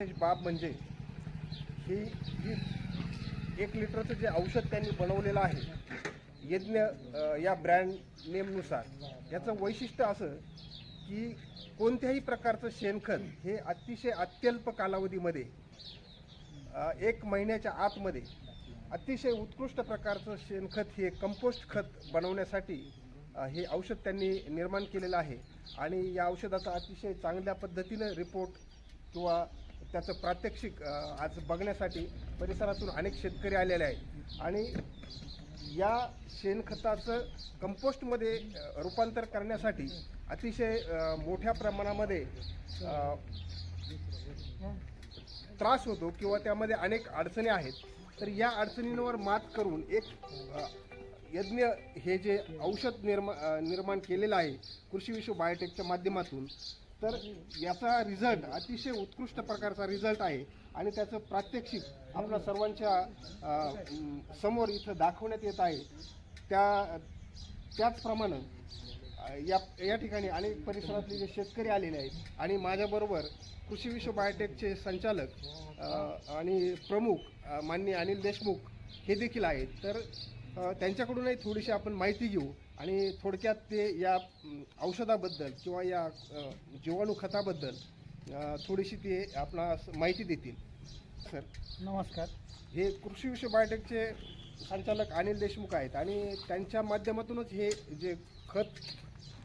बाब म्हणजे ही जी एक लिटरचं जे औषध त्यांनी बनवलेलं आहे यज्ञ या ब्रँड नेमनुसार याचं वैशिष्ट्य असं की कोणत्याही प्रकारचं शेणखत हे अतिशय अत्यल्प कालावधीमध्ये एक महिन्याच्या आतमध्ये अतिशय उत्कृष्ट प्रकारचं शेणखत हे कंपोस्ट खत बनवण्यासाठी हे औषध त्यांनी निर्माण केलेलं आहे. आणि या औषधाचा अतिशय चांगल्या पद्धतीनं रिपोर्ट किंवा त्याचं प्रात्यक्षिक आज बघण्यासाठी परिसरातून अनेक शेतकरी आलेले आहेत. आणि या शेणखताचं कंपोस्टमध्ये रूपांतर करण्यासाठी अतिशय मोठ्या प्रमाणामध्ये त्रास होतो किंवा त्यामध्ये अनेक अडचणी आहेत. तर या अडचणींवर मात करून एक यज्ञ हे जे औषध निर्मा निर्माण केलेलं आहे कृषी विश्व बायोटेकच्या माध्यमातून तर याचा रिझल्ट अतिशय उत्कृष्ट प्रकारचा रिझल्ट आहे. आणि त्याचं प्रात्यक्षिक आपल्या सर्वांच्या समोर इथं दाखवण्यात येत आहे. त्या त्याचप्रमाणे या या ठिकाणी अनेक परिसरातले जे शेतकरी आलेले आहेत आणि माझ्याबरोबर कृषी विश्व बायोटेकचे संचालक आणि प्रमुख माननीय अनिल देशमुख हे देखील आहेत. तर त्यांच्याकडूनही थोडीशी आपण माहिती घेऊ. आणि थोडक्यात ते या औषधाबद्दल किंवा या जीवाणू खताबद्दल थोडीशी ते आपला माहिती देतील. सर. नमस्कार. हे कृषी विश्व बायोटेकचे संचालक अनिल देशमुख आहेत आणि त्यांच्या माध्यमातूनच हे जे खत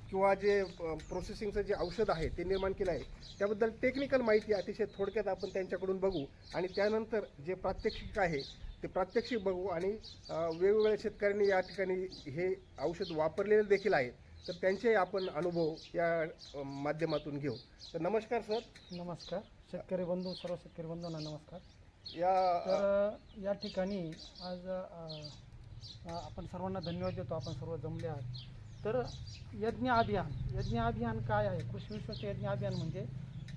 किंवा जे प्रोसेसिंगचं जे औषध आहे ते निर्माण केलं आहे. त्याबद्दल टेक्निकल माहिती अतिशय थोडक्यात आपण त्यांच्याकडून बघू आणि त्यानंतर जे प्रात्यक्षिक आहे ते प्रात्यक्षिक बघू आणि वेगवेगळ्या शेतकऱ्यांनी या ठिकाणी हे औषध वापरलेले देखील आहे. तर त्यांचे आपण अनुभव या माध्यमातून घेऊ. तर नमस्कार सर. नमस्कार. शेतकरी बंधू सर्व शेतकरी बंधूंना नमस्कार. या तर या ठिकाणी आज आपण सर्वांना धन्यवाद देतो. आपण सर्व जमले आहात. तर यज्ञ अभियान. यज्ञ अभियान काय आहे? कृषी विश्वाचं यज्ञ अभियान म्हणजे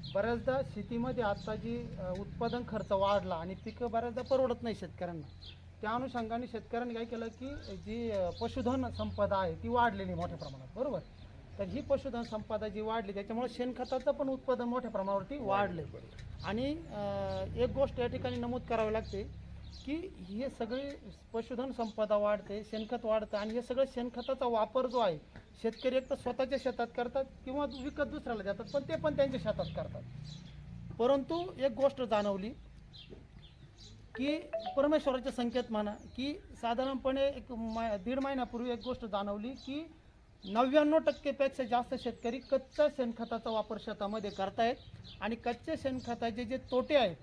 बऱ्याचदा शेतीमध्ये आता जी उत्पादन खर्च वाढला आणि पिकं बऱ्याचदा परवडत नाही शेतकऱ्यांना. त्या अनुषंगाने शेतकऱ्यांनी काय केलं की जी पशुधन संपदा आहे ती वाढलेली मोठ्या प्रमाणात बरोबर? तर ही पशुधन संपदा जी वाढली त्याच्यामुळे शेणखताचं पण उत्पादन मोठ्या प्रमाणावरती वाढले आणि एक गोष्ट या ठिकाणी नमूद करावी लागते की हे सगळे पशुधन संपदा वाढते शेणखत वाढतं आणि हे सगळं शेणखताचा वापर जो आहे शेतकरी एक तर स्वतःच्या शेतात करतात किंवा विकत दुसऱ्याला देतात पण ते पण त्यांच्या शेतात करतात. परंतु एक गोष्ट जाणवली की परमेश्वराचे संकेत म्हणा की साधारणपणे एक मा दीड महिन्यापूर्वी एक गोष्ट जाणवली की नव्याण्णव टक्केपेक्षा जास्त शेतकरी कच्च्या शेणखताचा वापर शेतामध्ये करतायत आणि कच्च्या शेणखताचे जे तोटे आहेत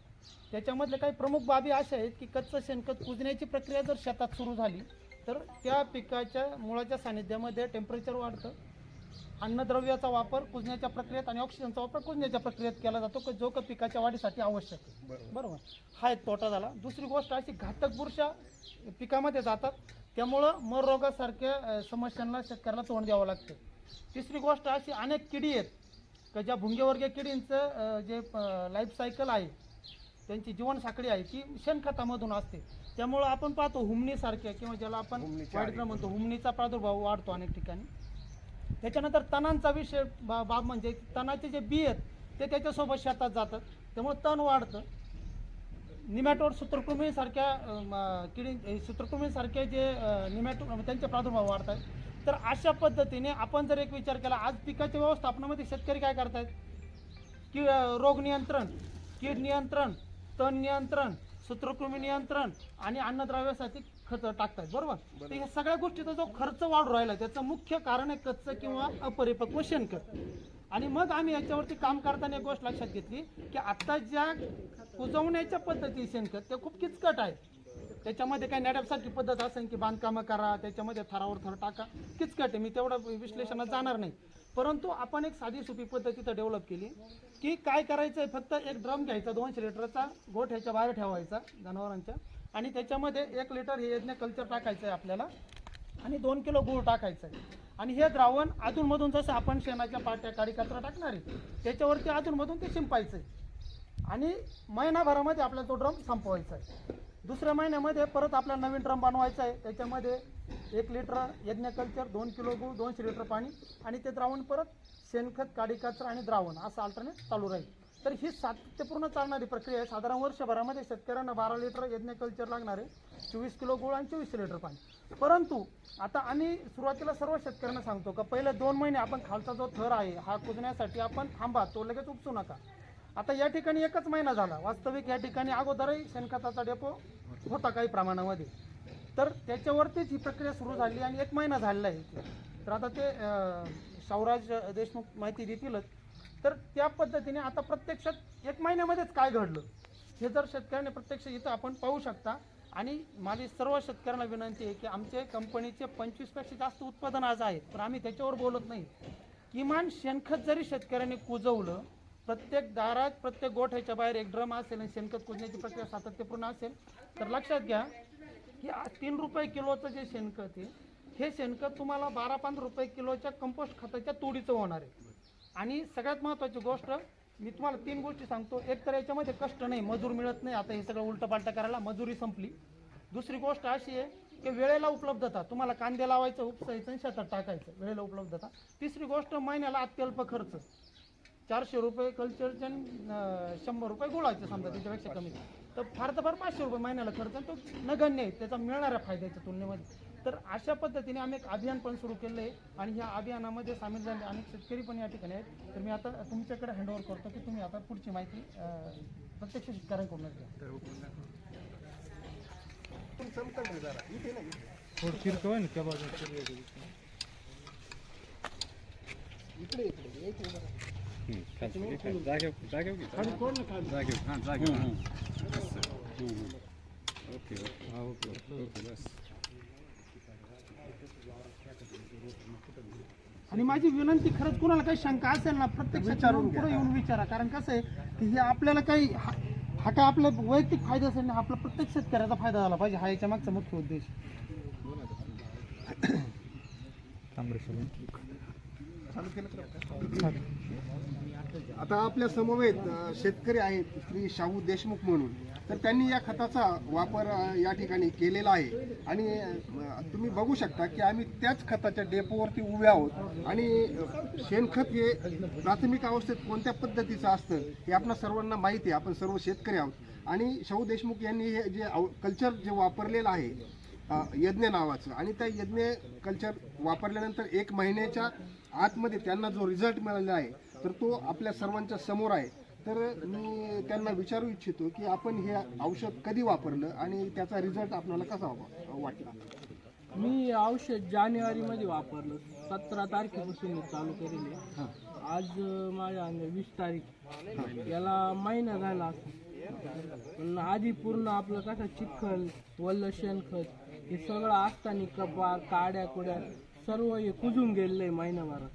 त्याच्यामधले काही प्रमुख बाबी अशा आहेत की कच्चं शेणखत कुजण्याची प्रक्रिया जर शेतात सुरू झाली तर त्या पिकाच्या मुळाच्या सानिध्यामध्ये टेम्परेचर वाढतं. अन्नद्रव्याचा वापर कुजण्याच्या प्रक्रियेत आणि ऑक्सिजनचा वापर कुजण्याच्या प्रक्रियेत केला जातो की जो का पिकाच्या वाढीसाठी आवश्यक आहे. बरोबर. हा एक तोटा झाला. दुसरी गोष्ट अशी घातक बुरशा पिकामध्ये जातात. त्यामुळं मर रोगासारख्या समस्यांना शेतकऱ्याला तोंड द्यावं लागतं. तिसरी गोष्ट अशी अनेक किडी आहेत. का ज्या भुंगेवर्गीय किडींचं जे लाईफ सायकल आहे त्यांची जीवनसाखळी आहे ती शेणखतामधून असते. त्यामुळं आपण पाहतो हुमणीसारख्या किंवा ज्याला आपण वाढीला. म्हणतो हुमणीचा प्रादुर्भाव वाढतो अनेक ठिकाणी. त्याच्यानंतर तणांचा विषय बा बाब म्हणजे तणाचे जे बी आहेत ते त्याच्यासोबत शेतात जातात. त्यामुळे तण वाढतं. निमॅटोड सूत्रकृमीसारख्या किडी सूत्रकृमीसारखे जे निमॅटो त्यांचे प्रादुर्भाव वाढत आहेत. तर अशा पद्धतीने आपण जर एक विचार केला आज पिकाच्या व्यवस्थापनामध्ये शेतकरी काय करतायत? की रोग नियंत्रण कीड नियंत्रण तण नियंत्रण सूत्रकृमी नियंत्रण आणि अन्नद्रव्यासाठी खत टाकतात बरोबर? तर ह्या सगळ्या गोष्टीचा जो खर्च वाढू राहिला त्याचं मुख्य कारण आहे कच्चं किंवा अपरिपक्व शेणखत. आणि मग आम्ही याच्यावरती काम करताना एक गोष्ट लक्षात घेतली की आता ज्या कुजवण्याच्या पद्धती शेणखत त्या खूप किचकट आहेत. त्याच्यामध्ये काही नॅडॅपसारखी पद्धत असेल की बांधकामं करा त्याच्यामध्ये थरावर थर टाका किचकट आहे मी तेवढं विश्लेषणात जाणार नाही. परंतु आपण एक साधी सोपी पद्धत तिथं डेव्हलप केली की काय करायचं आहे फक्त एक ड्रम घ्यायचा दोनशे लिटरचा गोठ ह्याच्या बाहेर ठेवायचा जनावरांच्या. आणि त्याच्यामध्ये एक लिटर हे यज्ञ कल्चर टाकायचं आहे आपल्याला. आणि दोन किलो गूळ टाकायचं आहे आणि हे द्रावण अधूनमधून जसं आपण शेणाच्या पाट्या काडी कचरा टाकणार आहे त्याच्यावरती अधूनमधून ते शिंपायचं आहे आणि महिनाभरामध्ये आपल्याला तो ड्रम संपवायचा आहे दुसऱ्या महिन्यामध्ये परत आपल्याला नवीन ड्रम बनवायचा आहे त्याच्यामध्ये एक लिटर यज्ञ कल्चर दोन किलो गूळ दोनशे लिटर पाणी आणि ते द्रावण परत शेणखत काडी कचरा आणि द्रावण असं अल्टरनेट चालू राहील. तर ही सातत्यपूर्ण चालणारी प्रक्रिया आहे. साधारण वर्षभरामध्ये शेतकऱ्यांना बारा लिटर यज्ञ कल्चर लागणार आहे. चोवीस किलो गुळ आणि चोवीस लिटर पाणी. परंतु आता आम्ही सुरुवातीला सर्व शेतकऱ्यांना सांगतो का पहिले दोन महिने आपण खालचा जो थर आहे हा कुजण्यासाठी आपण थांबा तो लगेच उपसू नका. आता या ठिकाणी एकच महिना झाला. वास्तविक या ठिकाणी अगोदरही शेणखताचा डेपो होता काही प्रमाणामध्ये. तर त्याच्यावरतीच ही प्रक्रिया सुरू झाली आणि एक महिना झालेला आहे तर आता ते सौराज देशमुख माहिती देतीलच. तर त्या पद्धतीने आता प्रत्यक्षात एक महिन्यामध्येच काय घडलं? हे जर शेतकऱ्याने प्रत्यक्ष इथं आपण पाहू शकता. आणि माझी सर्व शेतकऱ्यांना विनंती आहे की आमचे कंपनीचे पंचवीसपेक्षा जास्त उत्पादन आज आहे तर आम्ही त्याच्यावर बोलत नाही. किमान शेणखत जरी शेतकऱ्यांनी कुजवलं प्रत्येक दारात प्रत्येक गोठ्याच्या बाहेर एक ड्रम असेल आणि शेणखत कुजण्याची प्रक्रिया सातत्यपूर्ण असेल तर लक्षात घ्या की तीन रुपये किलोचं जे शेणखत आहे हे शेणखत तुम्हाला बारा पंधरा रुपये किलोच्या कंपोस्ट खताच्या तोडीचं होणार आहे. आणि सगळ्यात महत्त्वाची गोष्ट मी तुम्हाला तीन गोष्टी सांगतो. एक तर याच्यामध्ये कष्ट नाही मजूर मिळत नाही. आता हे सगळं उलटं करायला मजुरी संपली. दुसरी गोष्ट अशी आहे की वेळेला उपलब्धता तुम्हाला कांदे लावायचं उपसायचं आणि शेतात टाकायचं वेळेला उपलब्धता. तिसरी गोष्ट महिन्याला अत्यल्प खर्च. चारशे रुपये कल्चरचे शंभर रुपये गोळायचे समजा त्याच्यापेक्षा कमी. तर फार तर फार पाचशे रुपये महिन्याला खर्च आणि तो नगण्य आहे. त्याचा मिळणाऱ्या फायद्याच्या तुलनेमध्ये. तर अशा पद्धतीने आम्ही एक अभियान पण सुरू केलं आहे आणि ह्या अभियानामध्ये सामील झाले अनेक शेतकरी पण या ठिकाणी आहेत. तर मी आता तुमच्याकडे हँडओव्हर करतो की तुम्ही आता पुढची माहिती प्रत्यक्ष शेतकऱ्यांकडूनच घ्या. पण इकडे जरा. आणि माझी विनंती खरंच कुणाला काही शंका असेल ना प्रत्यक्ष विचारून. पुढे येऊन विचारा कारण कसं आहे की हे आपल्याला काही हा हा काय आपला वैयक्तिक फायदा असेल ना आपला प्रत्येक शेतकऱ्याचा फायदा झाला पाहिजे हा याच्या मागचा मुख्य उद्देश आता? आपल्या समवेत शेतकरी आहेत श्री शाहू देशमुख म्हणून तर त्यांनी या खताचा वापर या ठिकाणी केलेला आहे. आणि तुम्ही बघू शकता की आम्ही त्याच खताच्या डेपोवरती उभे आहोत. आणि शेणखत हे प्राथमिक अवस्थेत कोणत्या पद्धतीचं असतं हे आपणा सर्वांना माहिती आहे. आपण सर्व शेतकरी आहोत. आणि शाहू देशमुख यांनी हे जे कल्चर जे वापरलेलं आहे यज्ञ नावाचं आणि त्या यज्ञ कल्चर वापरल्यानंतर एक महिन्याच्या आतमध्ये त्यांना जो रिझल्ट मिळालेला आहे तर तो आपल्या सर्वांच्या समोर आहे. तर मी त्यांना विचारू इच्छितो की आपण हे औषध कधी वापरलं आणि त्याचा रिझल्ट आपल्याला कसा वा- वाटला? मी औषध जानेवारीमध्ये वापरलं. सतरा तारखेपासून मी चालू केलेले आज अं, माझ्या अंदाजे वीस तारीख. याला महिना झाला असेल. पण आधी पूर्ण आपलं कसं चिखल वल्ल शेणखत हे सगळं असताना कपा काड्या कुड्या सर्व हे कुजून गेलेलं आहे महिनाभरात.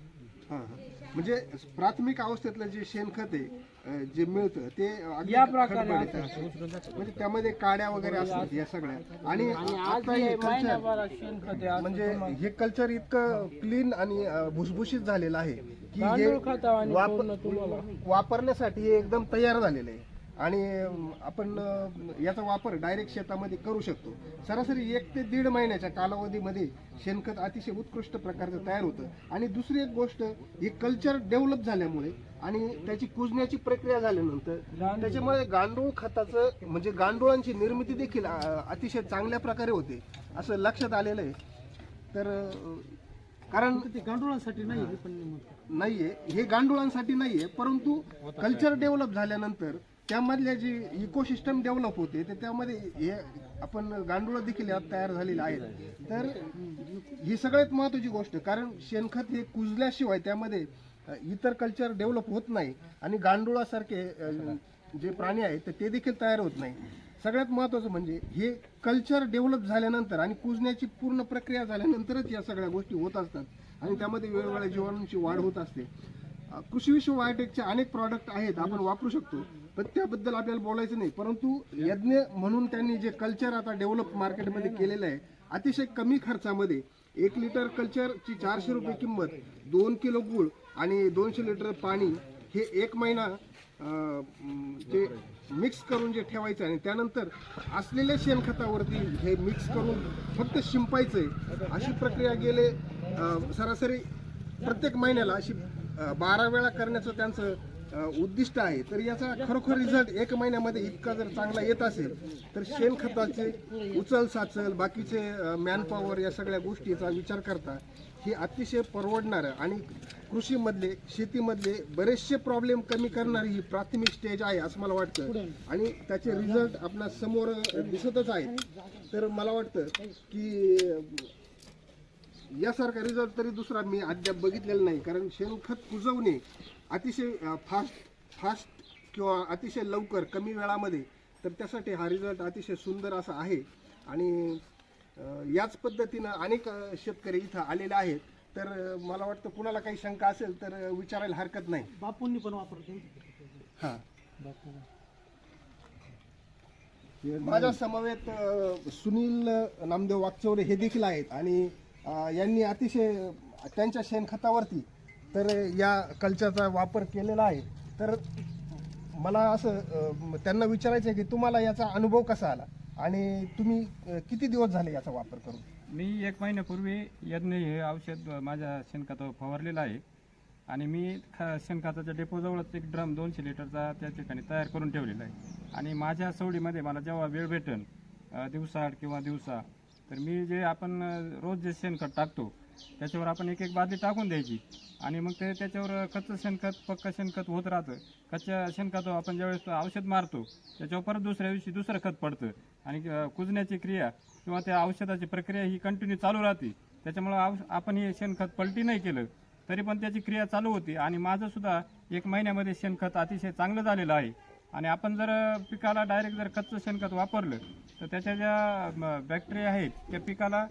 हां हां. म्हणजे प्राथमिक अवस्थेतलं जे शेणखत आहे जे मिळतं ते या प्रकारे. म्हणजे त्यामध्ये काड्या वगैरे असतात या सगळ्या. आणि आता हे कल्चर म्हणजे हे कल्चर इतकं क्लीन आणि भुसभुशीत झालेलं आहे की हे वापरण्यासाठी हे एकदम तयार झालेलं आहे. आणि आपण याचा वापर डायरेक्ट शेतामध्ये करू शकतो. सरासरी एक ते दीड महिन्याच्या कालावधीमध्ये शेणखत अतिशय उत्कृष्ट प्रकारचं तयार होतं. आणि दुसरी एक गोष्ट हे कल्चर डेव्हलप झाल्यामुळे आणि त्याची कुजण्याची प्रक्रिया झाल्यानंतर त्याच्यामुळे गांडूळ खताचं म्हणजे गांडुळांची निर्मिती देखील अतिशय चांगल्या प्रकारे होते असं लक्षात आलेलं आहे. तर कारण ते गांडुळांसाठी नाही. नाहीये हे गांडुळांसाठी नाहीये परंतु कल्चर डेव्हलप झाल्यानंतर त्यामधल्या जी इकोसिस्टम डेव्हलप होते तर त्यामध्ये हे आपण गांडूळ देखील यात तयार झालेले आहेत. तर ही सगळ्यात महत्त्वाची गोष्ट कारण शेणखत हे कुजल्याशिवाय त्यामध्ये इतर कल्चर डेव्हलप होत नाही आणि गांडुळासारखे जे प्राणी आहेत तर ते देखील तयार होत नाही. सगळ्यात महत्त्वाचं म्हणजे हे कल्चर डेव्हलप झाल्यानंतर आणि कुजण्याची पूर्ण प्रक्रिया झाल्यानंतरच या सगळ्या गोष्टी होत असतात. आणि त्यामध्ये वेगवेगळ्या जीवाणूंची वाढ होत असते. कृषी विश्व बायोटेकचे अनेक प्रॉडक्ट आहेत आपण वापरू शकतो. पण त्याबद्दल आपल्याला बोलायचं नाही. परंतु यज्ञ म्हणून त्यांनी जे कल्चर आता डेव्हलप मार्केटमध्ये केलेलं आहे अतिशय कमी खर्चामध्ये एक लिटर कल्चरची चारशे रुपये किंमत दोन किलो गूळ आणि दोनशे लिटर पाणी हे एक महिना ते जे मिक्स करून जे ठेवायचं आणि त्यानंतर असलेल्या शेणखतावरती हे मिक्स करून फक्त शिंपायचं आहे अशी प्रक्रिया गेले सरासरी प्रत्येक महिन्याला अशी बारा वेळा करण्याचं त्यांचं उद्दिष्ट आहे. तर याचा खरोखर रिझल्ट एक महिन्यामध्ये इतका जर चांगला येत असेल तर शेणखताचे उचल साचल बाकीचे मॅनपॉवर या सगळ्या गोष्टीचा विचार करता ही अतिशय परवडणारं आणि कृषीमधले शेतीमधले बरेचसे प्रॉब्लेम कमी करणारी ही प्राथमिक स्टेज आहे असं मला वाटतं. आणि त्याचे रिझल्ट आपल्यासमोर दिसतच आहेत. तर मला वाटतं की यासारखा रिझल्ट तरी दुसरा मी अद्याप बघितलेला नाही कारण शेणखत कुजवणे अतिशय फास्ट फास्ट किंवा अतिशय लवकर कमी वेळामध्ये तर त्यासाठी हा रिझल्ट अतिशय सुंदर असा आहे. आणि याच पद्धतीनं अनेक शेतकरी इथं आलेले आहेत. तर मला वाटतं कुणाला काही शंका असेल तर विचारायला हरकत नाही. बापूंनी पण वापरते हां. माझ्या समवेत सुनील नामदेव वागचौरे हे देखील आहेत. आणि यांनी अतिशय त्यांच्या शेणखतावरती तर या कल्चरचा वापर केलेला आहे. तर मला असं त्यांना विचारायचं आहे की तुम्हाला याचा अनुभव कसा आला? आणि तुम्ही किती दिवस झाले याचा वापर करून? मी एक महिन्यापूर्वी यज्ञ हे औषध माझ्या शेणखतावर फवारलेलं आहे. आणि मी ख शेणखताच्या डेपोजवळच एक ड्रम दोनशे लिटरचा त्या ठिकाणी तयार करून ठेवलेला आहे. आणि माझ्या सवडीमध्ये मला जेव्हा वेळ भेटेल दिवसाआड किंवा दिवसा तर मी जे आपण रोज जे शेणखत टाकतो त्याच्यावर आपण एक एक बादली टाकून द्यायची. आणि मग ते त्याच्यावर कच्चं शेणखत पक्का शेणखत होत राहतं. कच्च्या शेणखतावर आपण ज्यावेळेस औषध मारतो त्याच्यावर परत दुसऱ्या दिवशी दुसरं खत पडतं. आणि कुजण्याची क्रिया किंवा त्या औषधाची प्रक्रिया ही कंटिन्यू चालू राहते. त्याच्यामुळं औष आपण हे शेणखत पलटी नाही केलं तरी पण त्याची क्रिया चालू होती. आणि माझंसुद्धा एक महिन्यामध्ये शेणखत अतिशय चांगलं झालेलं आहे. आणि आपण जर पिकाला डायरेक्ट जर कच्चं शेणखत वापरलं तर त्याच्या ज्या बॅक्टेरिया आहेत त्या पिकाला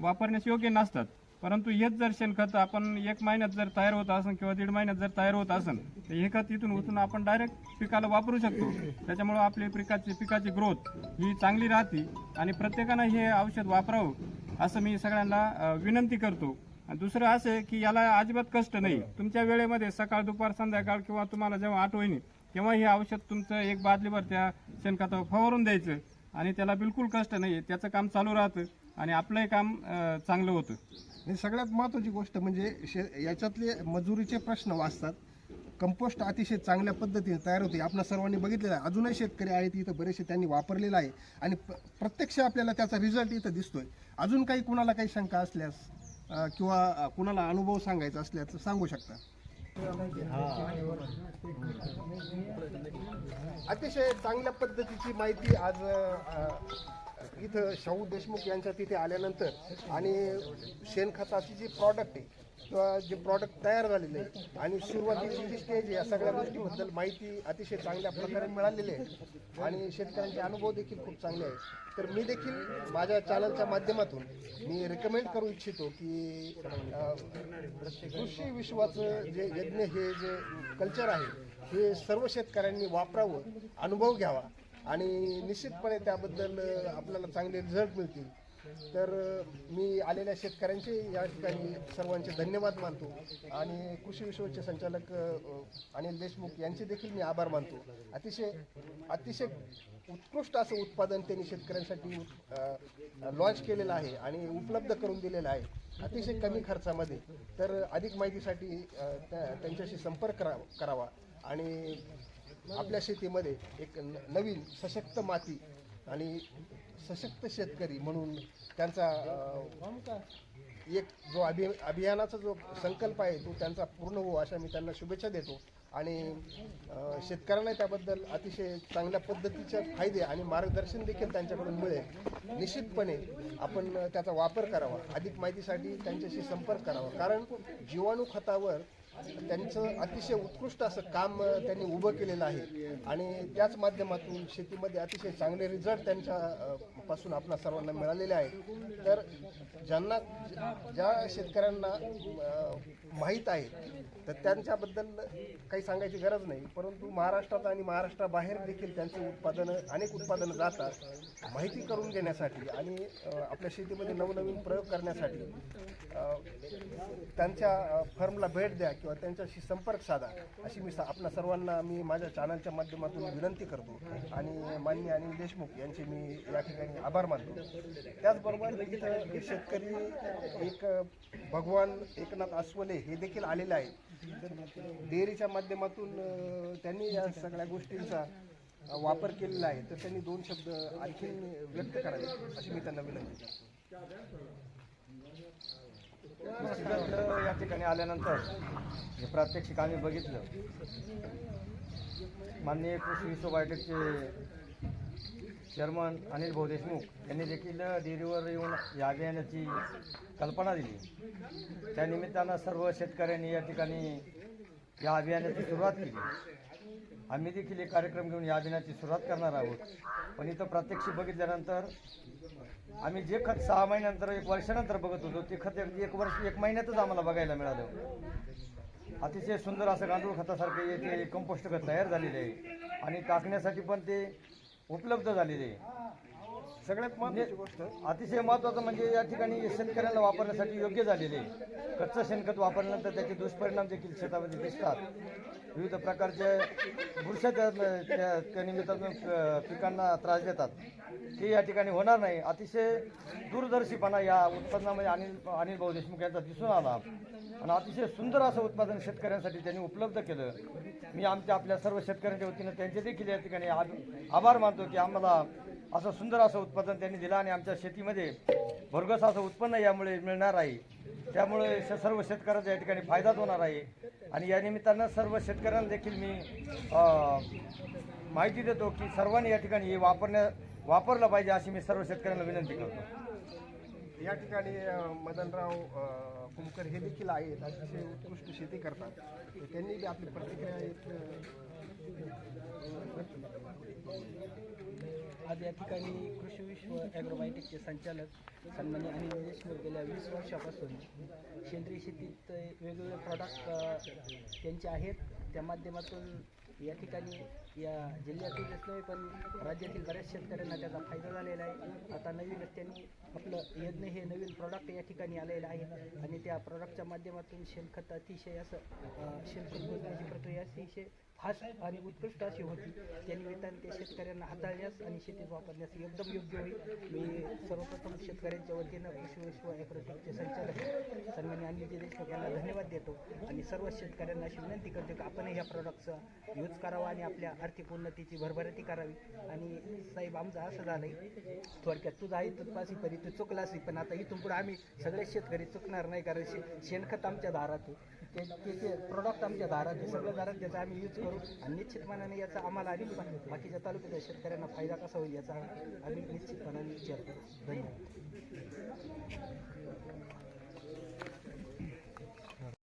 वापरण्यास योग्य नसतात. परंतु हेच जर शेणखत आपण एक महिन्यात जर तयार होत असेल किंवा दीड महिन्यात जर तयार होत असेल तर हे खत इथून उचलून आपण डायरेक्ट पिकाला वापरू शकतो. त्याच्यामुळं आपली पिकाची पिकाची ग्रोथ ही चांगली राहते आणि प्रत्येकानं हे औषध वापरावं असं मी सगळ्यांना विनंती करतो. आणि दुसरं असं आहे की याला अजिबात कष्ट नाही. तुमच्या वेळेमध्ये सकाळ दुपार संध्याकाळ किंवा तुम्हाला जेव्हा आठवणी तेव्हा हे औषध तुमचं एक बादलीभर त्या शेणखतावर फवारून द्यायचं आणि त्याला बिलकुल कष्ट नाही त्याचं काम चालू राहतं आणि आपलंही काम चांगलं होतं. आणि सगळ्यात महत्त्वाची गोष्ट म्हणजे शे याच्यातले मजुरीचे प्रश्न वाचतात. कंपोस्ट अतिशय चांगल्या पद्धतीने तयार होते. आपण सर्वांनी बघितलेलं आहे. अजूनही शेतकरी आहेत इथं बरेचसे त्यांनी वापरलेलं आहे. आणि प्रत्यक्ष आपल्याला त्याचा रिझल्ट इथं दिसतोय. अजून काही कुणाला काही शंका असल्यास किंवा कुणाला अनुभव सांगायचा असल्यास सांगू शकता. अतिशय चांगल्या पद्धतीची माहिती आज इथं शाहू देशमुख यांच्या तिथे आल्यानंतर आणि शेणखताची जी प्रॉडक्ट आहे किंवा जे प्रॉडक्ट तयार झालेले आहे आणि सुरुवातीची जी स्टेज आहे या सगळ्या गोष्टीबद्दल माहिती अतिशय चांगल्या प्रकारे मिळालेली आहे. आणि शेतकऱ्यांचे अनुभव देखील खूप चांगले आहेत. तर मी देखील माझ्या चॅनलच्या माध्यमातून मी रिकमेंड करू इच्छितो की कृषी विश्वाचं जे यज्ञ हे जे कल्चर आहे हे सर्व शेतकऱ्यांनी वापरावं अनुभव घ्यावा. आणि निश्चितपणे त्याबद्दल आपल्याला चांगले रिझल्ट मिळतील. तर मी आलेल्या शेतकऱ्यांचे या ठिकाणी सर्वांचे धन्यवाद मानतो. आणि कृषी विश्वचे संचालक अनिल देशमुख यांचे देखील मी आभार मानतो. अतिशय अतिशय उत्कृष्ट असं उत्पादन त्यांनी शेतकऱ्यांसाठी लॉन्च केलेलं आहे आणि उपलब्ध करून दिलेलं आहे. अतिशय कमी खर्चामध्ये. तर अधिक माहितीसाठी त्या- त्यांच्याशी संपर्क करा करावा. आणि आपल्या शेतीमध्ये एक न- नवीन सशक्त माती आणि सशक्त शेतकरी म्हणून त्यांचा एक जो अभि अभियानाचा जो संकल्प आहे तो त्यांचा पूर्ण हो अशा मी त्यांना शुभेच्छा देतो. आणि शेतकऱ्यांना त्याबद्दल अतिशय चांगल्या पद्धतीचे फायदे आणि मार्गदर्शन देखील त्यांच्याकडून मिळेल. निश्चितपणे आपण त्याचा वापर करावा. अधिक माहितीसाठी त्यांच्याशी संपर्क करावा. कारण जीवाणू खतावर त्यांचं अतिशय उत्कृष्ट असं काम त्यांनी उभं केलेलं आहे. आणि त्याच माध्यमातून शेतीमध्ये अतिशय चांगले रिझल्ट त्यांच्या पासून आपल्या सर्वांना मिळालेले आहे तर ज्यांना ज्या शेतकऱ्यांना माहीत आहे. तर त्यांच्याबद्दल काही सांगायची गरज नाही. परंतु महाराष्ट्रात आणि महाराष्ट्राबाहेर देखील त्यांची उत्पादनं अनेक उत्पादनं जातात. माहिती करून घेण्यासाठी आणि आपल्या शेतीमध्ये नवनवीन प्रयोग करण्यासाठी त्यांच्या फर्मला भेट द्या किंवा त्यांच्याशी संपर्क साधा अशी मी सा- आपल्या सर्वांना मी माझ्या चॅनलच्या माध्यमातून विनंती करतो. आणि मान्य अनिल देशमुख यांचे मी या ठिकाणी आभार मानतो. त्याचबरोबर इथं शेतकरी एक भगवान एकनाथ अस्वले हे देखील आलेले आहेत डेअरीच्या माध्यमातून त्यांनी या सगळ्या गोष्टींचा वापर केलेला आहे. तर त्यांनी दोन शब्द आणखीन व्यक्त करावे अशी मी त्यांना विनंती करतो. या ठिकाणी आल्यानंतर हे प्रात्यक्षिक आम्ही बघितलं. माननीय कृषी विश्वबायोटेकचे चेअरमन अनिल भाऊ देशमुख यांनी देखील डेअरीवर येऊन या अभियानाची कल्पना दिली. त्यानिमित्तानं सर्व शेतकऱ्यांनी या ठिकाणी या अभियानाची सुरुवात केली. आम्ही देखील एक कार्यक्रम घेऊन या अभियानाची सुरुवात करणार आहोत. पण इथं प्रात्यक्षिक बघितल्यानंतर आम्ही जे खत सहा महिन्यानंतर एक वर्षानंतर बघत होतो ते खत एक एक वर्ष एक महिन्यातच आम्हाला बघायला मिळालं. अतिशय सुंदर असं गांडूळ खतासारखे येते कंपोस्ट खत तयार झालेले आहे. आणि टाकण्यासाठी पण ते उपलब्ध झालेले आहे. सगळ्यात गोष्ट. अतिशय महत्त्वाचं म्हणजे या ठिकाणी शेतकऱ्यांना वापरण्यासाठी योग्य झालेले आहे. कच्चं शेणखत वापरल्यानंतर त्याचे दुष्परिणाम देखील शेतामध्ये दिसतात. विविध प्रकारचे बुरशा त्या त्या- प- पिकांना त्रास देतात. ते या ठिकाणी होणार नाही. अतिशय दूरदर्शीपणा या उत्पादनामध्ये अनिल अनिल भाऊ देशमुख यांचा दिसून आला. आणि अतिशय सुंदर असं उत्पादन शेतकऱ्यांसाठी त्यांनी उपलब्ध केलं. मी आमच्या आपल्या सर्व शेतकऱ्यांच्या वतीनं त्यांचे देखील या ठिकाणी आभ- आभार मानतो की आम्हाला असं सुंदर असं उत्पादन त्यांनी दिलं आणि आमच्या शेतीमध्ये भरघोस असं उत्पन्न यामुळे मिळणार आहे. त्यामुळे सर्व शेतकऱ्यांचा या ठिकाणी फायदाच होणार आहे. आणि या निमित्तानं सर्व शेतकऱ्यांना देखील मी माहिती देतो की सर्वांनी या ठिकाणी हे वापरण्या वापरलं पाहिजे अशी मी सर्व शेतकऱ्यांना विनंती करतो. या ठिकाणी मदनराव कुमकर हे देखील आहेत अतिशय उत्कृष्ट शेती करतात. त्यांनी बी आपली प्रतिक्रिया आज या ठिकाणी कृषी विश्व ॲग्रोबायोटिकचे संचालक सन्मान्य अनिल देशमुख गेल्या वीस वर्षापासून सेंद्रिय शेतीत वेगवेगळे प्रॉडक्ट त्यांचे आहेत. त्या माध्यमातून या ठिकाणी या जिल्ह्यातीलच नाही पण राज्यातील बऱ्याच शेतकऱ्यांना त्याचा फायदा झालेला आहे. आता नवीनच त्यांनी आपलं यज्ञ हे नवीन प्रॉडक्ट या ठिकाणी आलेलं आहे. आणि त्या प्रॉडक्टच्या माध्यमातून शेणखत अतिशय असं शेणखत मोजण्याची प्रक्रिया अतिशय फास्ट आणि उत्कृष्ट अशी होती. त्या ते शेतकऱ्यांना हाताळण्यास आणि शेतीत वापरण्यास एकदम योग्य होईल. मी सर्वप्रथम शेतकऱ्यांच्या वतीनं कृषी विश्व ॲग्रोटेकचे संचालक सन्मान्य अनिलजी देशमुख यांना धन्यवाद देतो. आणि सर्व शेतकऱ्यांना अशी विनंती करतो की आपणही ह्या प्रॉडक्टचा यूज करावा आणि आपल्या आर्थिक उन्नतीची भरभराटी करावी. आणि साहेब आमचं असं झालंय थोडक्यात तुझा आई तुझपाशी परी तू चुकलासी पण आता इथून पुढे आम्ही सगळे शेतकरी चुकणार नाही कारण शे शेणखत आमच्या दारात आहे. ते ते प्रोडक्ट आमच्या दारात आहे. सगळ्या दारात त्याचा आम्ही यूज करू. आणि निश्चितपणाने याचा आम्हाला आणि पण बाकीच्या तालुक्याच्या शेतकऱ्यांना फायदा कसा होईल याचा आम्ही निश्चितपणाने विचार करू. धन्यवाद.